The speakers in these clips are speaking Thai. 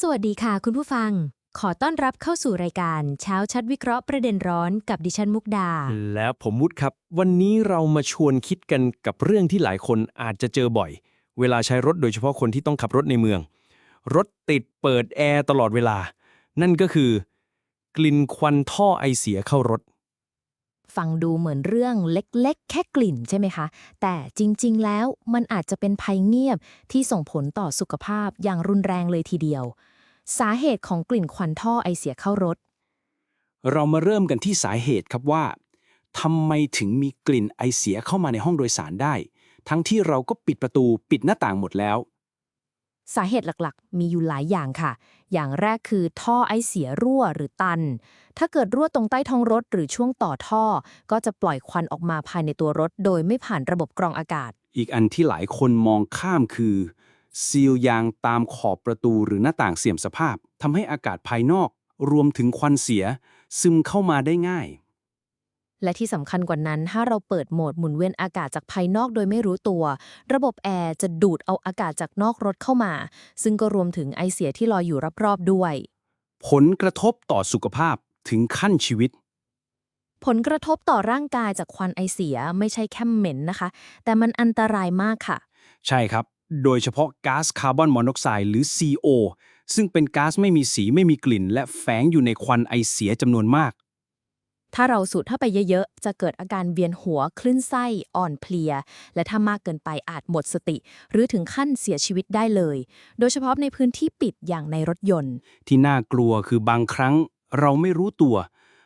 สวัสดีค่ะคุณผู้ฟัง ขอต้อนรับเข้าสู่รายการ เช้าชัดวิเคราะห์ประเด็นร้อนกับดิฉันมุกดา แล้วผมวุฒิครับ วันนี้เรามาชวนคิดกันกับเรื่องที่หลายคนอาจจะเจอบ่อย เวลาใช้รถโดยเฉพาะคนที่ต้องขับรถในเมือง รถติดเปิดแอร์ตลอดเวลา นั่นก็คือ กลิ่นควันท่อไอเสียเข้ารถ ฟังดูเหมือนเรื่องเล็กๆ แค่กลิ่นใช่ไหมคะ แต่จริงๆ แล้วมันอาจจะเป็นภัยเงียบที่ส่งผลต่อสุขภาพอย่างรุนแรงเลยทีเดียว สาเหตุของกลิ่นควันท่อไอเสียเข้ารถ เรามาเริ่มกันที่สาเหตุครับว่าทำไมถึงมีกลิ่นไอเสียเข้ามาในห้องโดยสารได้ ทั้งที่เราก็ปิดประตูปิดหน้าต่างหมดแล้ว สาเหตุหลักๆ มีอยู่หลายอย่างค่ะ อย่างแรกคือท่อไอเสียรั่วหรือตัน ถ้าเกิดรั่วตรงใต้ท้องรถหรือช่วงต่อท่อ ก็จะปล่อยควันออกมาภายในตัวรถ โดยไม่ผ่านระบบกรองอากาศ อีกอันที่หลายคนมองข้ามคือ ซีลยางตามขอบประตูหรือหน้าต่างเสื่อมสภาพทำให้อากาศภายนอก รวมถึงควันเสีย ซึมเข้ามาได้ง่าย และที่สำคัญกว่านั้น ถ้าเราเปิดโหมดหมุนเวียนอากาศจากภายนอกโดยไม่รู้ตัว ระบบแอร์จะดูดเอาอากาศจากนอกรถเข้ามา ซึ่งก็รวมถึงไอเสียที่ลอยอยู่รอบๆด้วย ผลกระทบต่อสุขภาพถึงขั้นชีวิต ผลกระทบต่อร่างกายจากควันไอเสียไม่ใช่แค่เหม็นนะคะ แต่มันอันตรายมากค่ะ ใช่ครับ โดยเฉพาะก๊าซคาร์บอนมอนอกไซด์หรือ CO ซึ่งเป็นก๊าซไม่มีสีไม่มีกลิ่น และแฝงอยู่ในควันไอเสียจำนวนมาก ถ้าเราสูดเข้าไปเยอะๆ จะเกิดอาการเวียนหัว คลื่นไส้ อ่อนเพลีย และถ้ามากเกินไปอาจหมดสติ หรือถึงขั้นเสียชีวิตได้เลย โดยเฉพาะในพื้นที่ปิดอย่างในรถยนต์ ที่น่ากลัวคือบางครั้งเราไม่รู้ตัว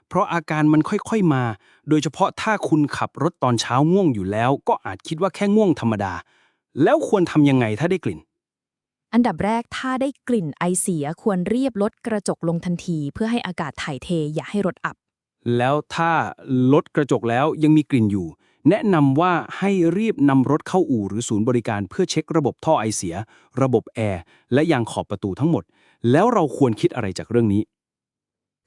เพราะอาการมันค่อยๆมา โดยเฉพาะถ้าคุณขับรถตอนเช้าง่วงอยู่แล้ว ก็อาจคิดว่าแค่ง่วงธรรมดา แล้วควรทำยังไงถ้าได้กลิ่นอันดับแรกถ้าได้กลิ่นไอเสียควรรีบลดกระจกลงทันที เพื่อให้อากาศถ่ายเทอย่าให้รถอับ แล้วถ้าลดกระจกแล้วยังมีกลิ่นอยู่ แนะนำว่าให้รีบนำรถเข้าอู่หรือศูนย์บริการเพื่อเช็คระบบท่อไอเสีย ระบบแอร์และยางขอบประตูทั้งหมด แล้วเราควรคิดอะไรจากเรื่องนี้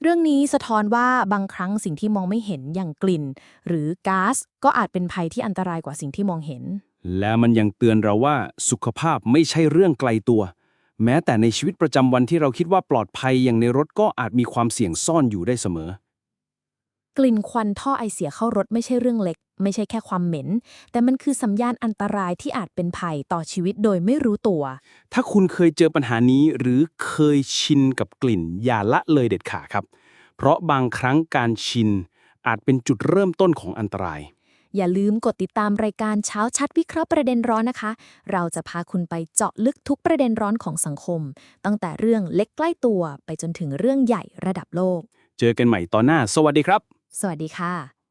เรื่องนี้สะท้อนว่าบางครั้งสิ่งที่มองไม่เห็นอย่างกลิ่น หรือก๊าซก็อาจเป็นภัยที่อันตรายกว่าสิ่งที่มองเห็น และมันยังเตือนเราว่าสุขภาพไม่ใช่เรื่องไกลตัว แม้แต่ในชีวิตประจำวันที่เราคิดว่าปลอดภัยอย่างในรถก็อาจมีความเสี่ยงซ่อนอยู่ได้เสมอ กลิ่นควันท่อไอเสียเข้ารถไม่ใช่เรื่องเล็ก ไม่ใช่แค่ความเหม็น แต่มันคือสัญญาณอันตรายที่อาจเป็นภัยต่อชีวิตโดยไม่รู้ตัว ถ้าคุณเคยเจอปัญหานี้หรือเคยชินกับกลิ่น อย่าละเลยเด็ดขาดครับ เพราะบางครั้งการชิน อาจเป็นจุดเริ่มต้นของอันตราย อย่าลืมกดติดตามรายการเช้าชัดวิเคราะห์ประเด็นร้อนนะคะ เราจะพาคุณไปเจาะลึกทุกประเด็นร้อนของสังคม ตั้งแต่เรื่องเล็กใกล้ตัวไปจนถึงเรื่องใหญ่ระดับโลก เจอกันใหม่ตอนหน้า สวัสดีครับ สวัสดีค่ะ